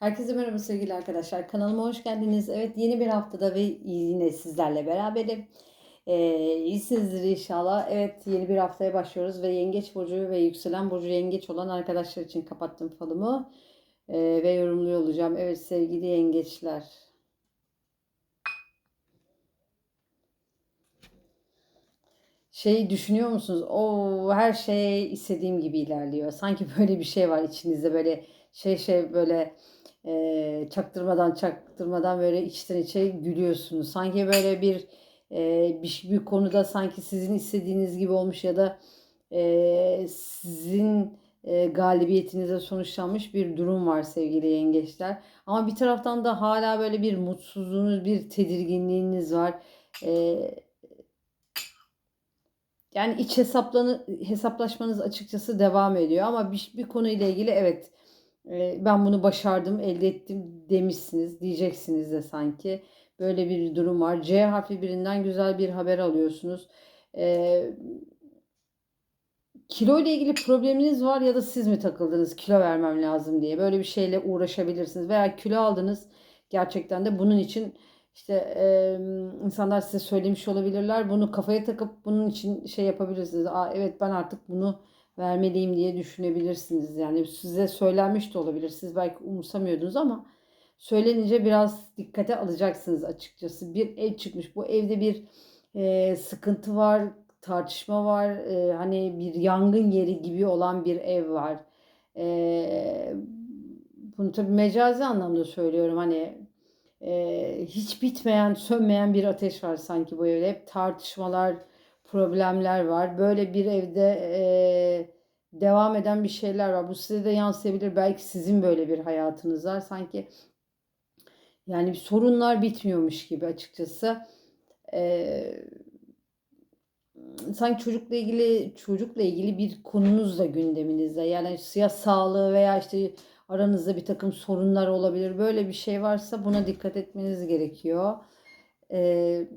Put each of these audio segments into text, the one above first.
Herkese merhaba sevgili arkadaşlar. Kanalıma hoş geldiniz. Evet yeni bir haftada ve yine sizlerle beraberim. Ee, iyisinizdir inşallah. Evet yeni bir haftaya başlıyoruz ve Yengeç Burcu ve Yükselen Burcu Yengeç olan arkadaşlar için kapattım falımı. Ee, ve yorumluyor olacağım. Evet sevgili Yengeçler. Şey düşünüyor musunuz? O her şey istediğim gibi ilerliyor. Sanki böyle bir şey var içinizde böyle şey şey böyle e, çaktırmadan çaktırmadan böyle içten içe gülüyorsunuz. Sanki böyle bir e, bir, bir konuda sanki sizin istediğiniz gibi olmuş ya da e, sizin e, galibiyetinize sonuçlanmış bir durum var sevgili yengeçler. Ama bir taraftan da hala böyle bir mutsuzluğunuz, bir tedirginliğiniz var. E, yani iç hesaplanı, hesaplaşmanız açıkçası devam ediyor ama bir, bir konuyla ilgili evet ben bunu başardım, elde ettim demişsiniz, diyeceksiniz de sanki. Böyle bir durum var. C harfi birinden güzel bir haber alıyorsunuz. E, kilo ile ilgili probleminiz var ya da siz mi takıldınız kilo vermem lazım diye. Böyle bir şeyle uğraşabilirsiniz. Veya kilo aldınız gerçekten de bunun için işte e, insanlar size söylemiş olabilirler. Bunu kafaya takıp bunun için şey yapabilirsiniz. Aa, evet ben artık bunu vermeliyim diye düşünebilirsiniz. Yani size söylenmiş de olabilir. Siz belki umursamıyordunuz ama söylenince biraz dikkate alacaksınız açıkçası. Bir ev çıkmış. Bu evde bir e, sıkıntı var, tartışma var. E, hani bir yangın yeri gibi olan bir ev var. E, bunu tabii mecazi anlamda söylüyorum. Hani e, hiç bitmeyen, sönmeyen bir ateş var sanki bu evde. Hep tartışmalar, problemler var. Böyle bir evde e, devam eden bir şeyler var. Bu size de yansıyabilir. Belki sizin böyle bir hayatınız var. Sanki yani sorunlar bitmiyormuş gibi açıkçası. E, sanki çocukla ilgili çocukla ilgili bir konunuz da gündeminizde. Yani ya sağlığı veya işte aranızda bir takım sorunlar olabilir. Böyle bir şey varsa buna dikkat etmeniz gerekiyor. Ee,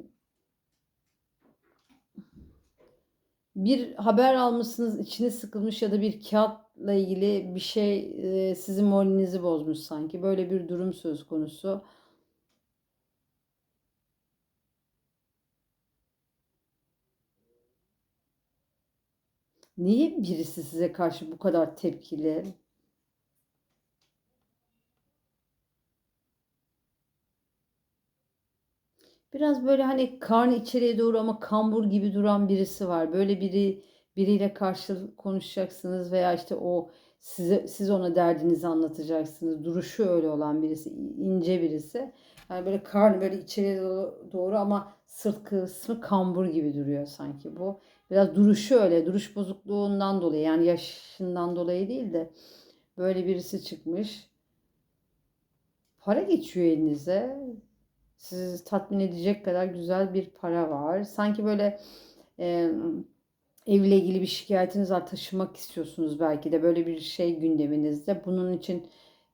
bir haber almışsınız, içiniz sıkılmış ya da bir kağıtla ilgili bir şey e, sizin moralinizi bozmuş sanki. Böyle bir durum söz konusu. Niye birisi size karşı bu kadar tepkili? Biraz böyle hani karnı içeriye doğru ama kambur gibi duran birisi var. Böyle biri biriyle karşı konuşacaksınız veya işte o size siz ona derdinizi anlatacaksınız. Duruşu öyle olan birisi, ince birisi. Yani böyle karnı böyle içeriye doğru ama sırt kısmı kambur gibi duruyor sanki bu. Biraz duruşu öyle, duruş bozukluğundan dolayı yani yaşından dolayı değil de böyle birisi çıkmış. Para geçiyor elinize sizi tatmin edecek kadar güzel bir para var. Sanki böyle e, evle ilgili bir şikayetiniz var taşımak istiyorsunuz belki de böyle bir şey gündeminizde. Bunun için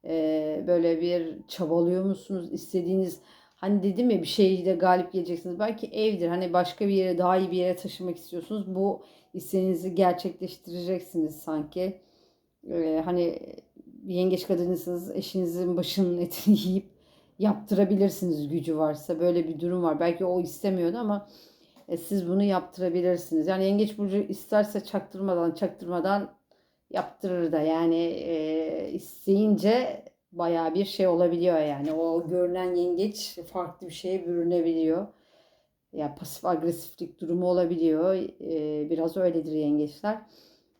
e, böyle bir çabalıyor musunuz? İstediğiniz hani dedim ya bir şeyde galip geleceksiniz. Belki evdir hani başka bir yere daha iyi bir yere taşımak istiyorsunuz. Bu isteğinizi gerçekleştireceksiniz sanki. E, hani yengeç kadınısınız eşinizin başının etini yiyip yaptırabilirsiniz gücü varsa. Böyle bir durum var. Belki o istemiyordu ama e, siz bunu yaptırabilirsiniz. Yani yengeç burcu isterse çaktırmadan çaktırmadan yaptırır da yani e, isteyince baya bir şey olabiliyor yani. O görünen yengeç farklı bir şeye bürünebiliyor. Ya pasif agresiflik durumu olabiliyor. E, biraz öyledir yengeçler.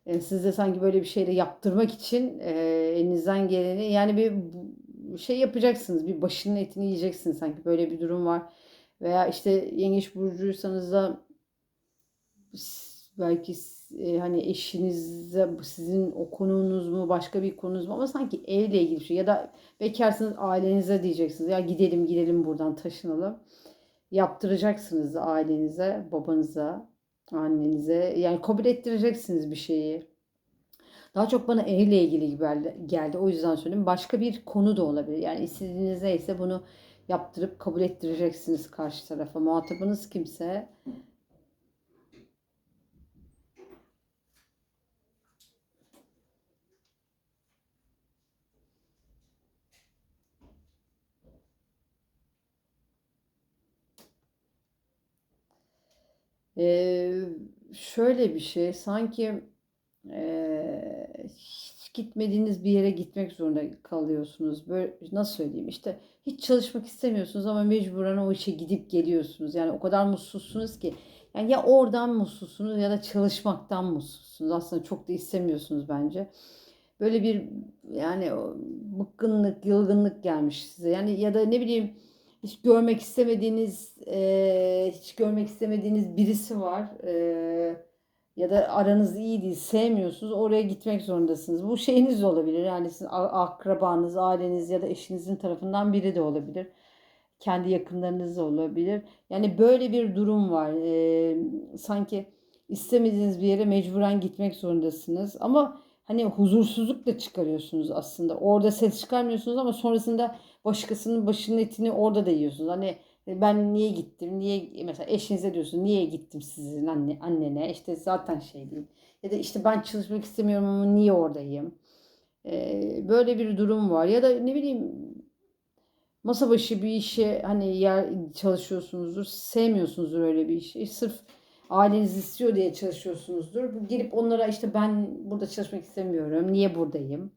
E, siz de sanki böyle bir şeyle yaptırmak için e, elinizden geleni yani bir şey yapacaksınız. Bir başının etini yiyeceksiniz sanki. Böyle bir durum var. Veya işte yengeç burcuysanız da belki e, hani eşinizle sizin o konunuz mu başka bir konunuz mu? Ama sanki evle ilgili bir şey. Ya da bekarsınız ailenize diyeceksiniz. Ya gidelim gidelim buradan taşınalım. Yaptıracaksınız ailenize babanıza annenize. Yani kabul ettireceksiniz bir şeyi daha çok bana evle ilgili gibi geldi. O yüzden söyledim. Başka bir konu da olabilir. Yani istediğiniz neyse bunu yaptırıp kabul ettireceksiniz karşı tarafa. Muhatabınız kimse Ee, şöyle bir şey sanki e, gitmediğiniz bir yere gitmek zorunda kalıyorsunuz. Böyle nasıl söyleyeyim işte hiç çalışmak istemiyorsunuz ama mecburen o işe gidip geliyorsunuz. Yani o kadar mutsuzsunuz ki yani ya oradan mutsuzsunuz ya da çalışmaktan mutsuzsunuz. Aslında çok da istemiyorsunuz bence. Böyle bir yani bıkkınlık, yılgınlık gelmiş size. Yani ya da ne bileyim hiç görmek istemediğiniz eee, hiç görmek istemediğiniz birisi var. Eee, ya da aranız iyi değil, sevmiyorsunuz. Oraya gitmek zorundasınız. Bu şeyiniz de olabilir. Yani sizin akrabanız, aileniz ya da eşinizin tarafından biri de olabilir. Kendi yakınlarınız da olabilir. Yani böyle bir durum var. Eee, sanki istemediğiniz bir yere mecburen gitmek zorundasınız. Ama hani huzursuzluk da çıkarıyorsunuz aslında. Orada ses çıkarmıyorsunuz ama sonrasında başkasının başının etini orada da yiyorsunuz. Hani ben niye gittim? Niye mesela eşinize diyorsun niye gittim sizin anne annene? İşte zaten şey değil. Ya da işte ben çalışmak istemiyorum ama niye oradayım? Ee, böyle bir durum var. Ya da ne bileyim masa başı bir işe hani yer çalışıyorsunuzdur. Sevmiyorsunuzdur öyle bir işi. Sırf aileniz istiyor diye çalışıyorsunuzdur. Gelip onlara işte ben burada çalışmak istemiyorum. Niye buradayım?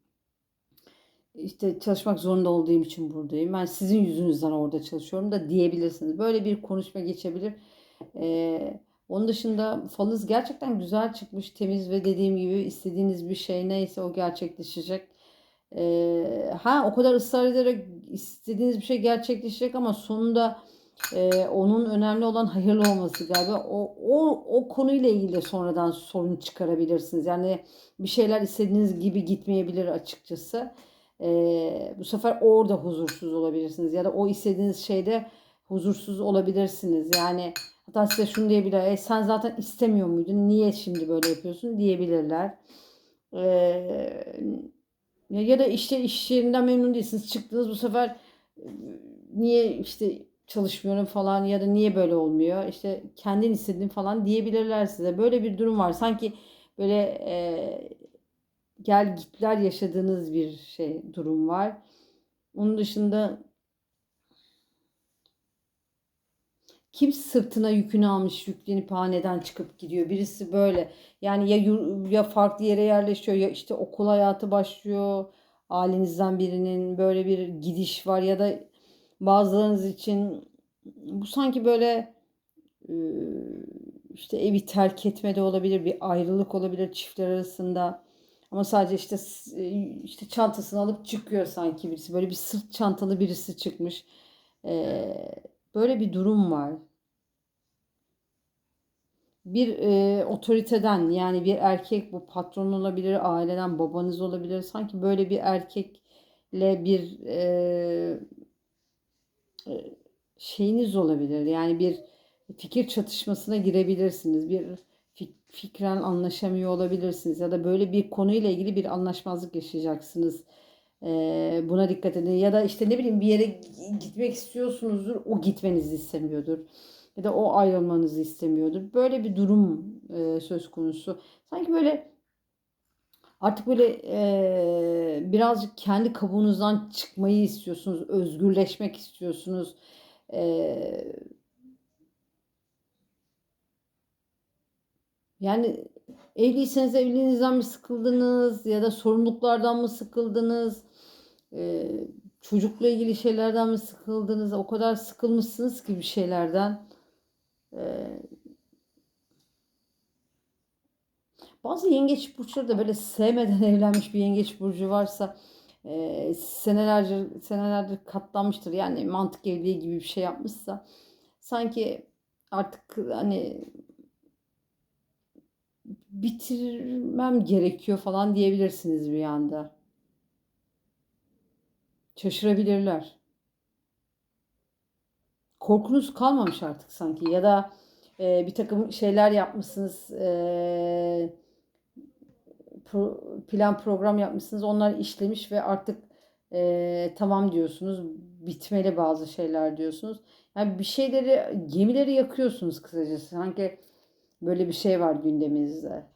İşte çalışmak zorunda olduğum için buradayım. Ben sizin yüzünüzden orada çalışıyorum da diyebilirsiniz. Böyle bir konuşma geçebilir. Ee, onun dışında falınız gerçekten güzel çıkmış, temiz ve dediğim gibi istediğiniz bir şey neyse o gerçekleşecek. Ee, ha o kadar ısrar ederek istediğiniz bir şey gerçekleşecek ama sonunda e, onun önemli olan hayırlı olması galiba. O, o, o konuyla ilgili sonradan sorun çıkarabilirsiniz. Yani bir şeyler istediğiniz gibi gitmeyebilir açıkçası. Ee, bu sefer orada huzursuz olabilirsiniz ya da o istediğiniz şeyde huzursuz olabilirsiniz. Yani hatta size şunu diyebilir, e, sen zaten istemiyor muydun, niye şimdi böyle yapıyorsun diyebilirler. Ee, ya da işte iş yerinden memnun değilsiniz, çıktınız bu sefer e, niye işte çalışmıyorum falan ya da niye böyle olmuyor, işte kendin istedin falan diyebilirler size. Böyle bir durum var. Sanki böyle e, gel gitler yaşadığınız bir şey durum var. Onun dışında kim sırtına yükünü almış yüklenip haneden çıkıp gidiyor. Birisi böyle yani ya ya farklı yere yerleşiyor ya işte okul hayatı başlıyor. Ailenizden birinin böyle bir gidiş var ya da bazılarınız için bu sanki böyle işte evi terk etme de olabilir, bir ayrılık olabilir çiftler arasında. Ama sadece işte işte çantasını alıp çıkıyor sanki birisi. Böyle bir sırt çantalı birisi çıkmış. Ee, böyle bir durum var. Bir e, otoriteden yani bir erkek bu patron olabilir, aileden babanız olabilir. Sanki böyle bir erkekle bir e, şeyiniz olabilir. Yani bir fikir çatışmasına girebilirsiniz. Bir fikren anlaşamıyor olabilirsiniz ya da böyle bir konuyla ilgili bir anlaşmazlık yaşayacaksınız. Ee, buna dikkat edin. Ya da işte ne bileyim bir yere gitmek istiyorsunuzdur. O gitmenizi istemiyordur. Ya da o ayrılmanızı istemiyordur. Böyle bir durum e, söz konusu. Sanki böyle artık böyle e, birazcık kendi kabuğunuzdan çıkmayı istiyorsunuz. Özgürleşmek istiyorsunuz. E, Yani evliyseniz evliliğinizden mi sıkıldınız ya da sorumluluklardan mı sıkıldınız? Ee, çocukla ilgili şeylerden mi sıkıldınız? O kadar sıkılmışsınız ki bir şeylerden. Ee, bazı yengeç burçları da böyle sevmeden evlenmiş bir yengeç burcu varsa e, senelerce senelerdir katlanmıştır. Yani mantık evliliği gibi bir şey yapmışsa sanki artık hani bitirmem gerekiyor falan diyebilirsiniz bir anda. Şaşırabilirler. Korkunuz kalmamış artık sanki ya da e, bir takım şeyler yapmışsınız e, plan program yapmışsınız onlar işlemiş ve artık e, tamam diyorsunuz bitmeli bazı şeyler diyorsunuz. Yani bir şeyleri gemileri yakıyorsunuz kısacası sanki Böyle bir şey var gündeminizde.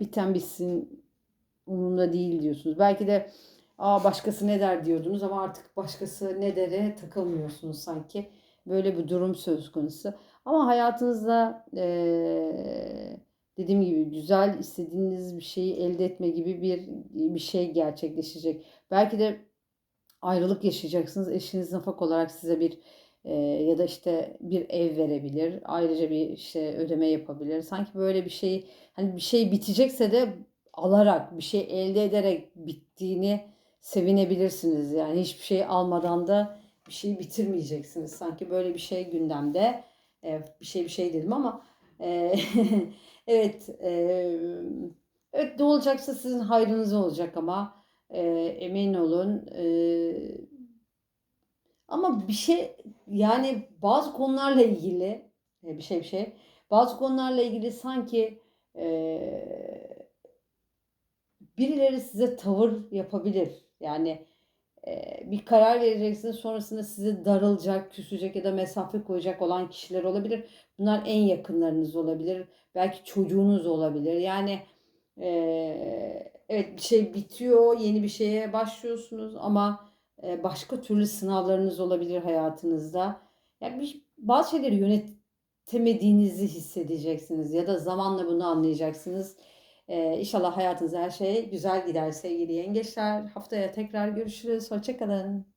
Biten bitsin umurumda değil diyorsunuz. Belki de Aa başkası ne der diyordunuz ama artık başkası ne dere takılmıyorsunuz sanki. Böyle bir durum söz konusu. Ama hayatınızda eee, dediğim gibi güzel istediğiniz bir şeyi elde etme gibi bir bir şey gerçekleşecek. Belki de ayrılık yaşayacaksınız. Eşiniz nafak olarak size bir ya da işte bir ev verebilir. Ayrıca bir işte ödeme yapabilir. Sanki böyle bir şey hani bir şey bitecekse de alarak bir şey elde ederek bittiğini sevinebilirsiniz. Yani hiçbir şey almadan da bir şey bitirmeyeceksiniz. Sanki böyle bir şey gündemde. E, bir şey bir şey dedim ama e, evet e, evet ne olacaksa sizin hayrınıza olacak ama e, emin olun. E, ama bir şey yani bazı konularla ilgili e, bir şey bir şey bazı konularla ilgili sanki e, birileri size tavır yapabilir. Yani e, bir karar vereceksiniz sonrasında size darılacak, küsecek ya da mesafe koyacak olan kişiler olabilir. Bunlar en yakınlarınız olabilir. Belki çocuğunuz olabilir. Yani e, evet bir şey bitiyor, yeni bir şeye başlıyorsunuz ama başka türlü sınavlarınız olabilir hayatınızda. Yani bir, bazı şeyleri yönetemediğinizi hissedeceksiniz ya da zamanla bunu anlayacaksınız. E, İnşallah hayatınızda her şey güzel gider sevgili yengeçler. Haftaya tekrar görüşürüz. Hoşçakalın.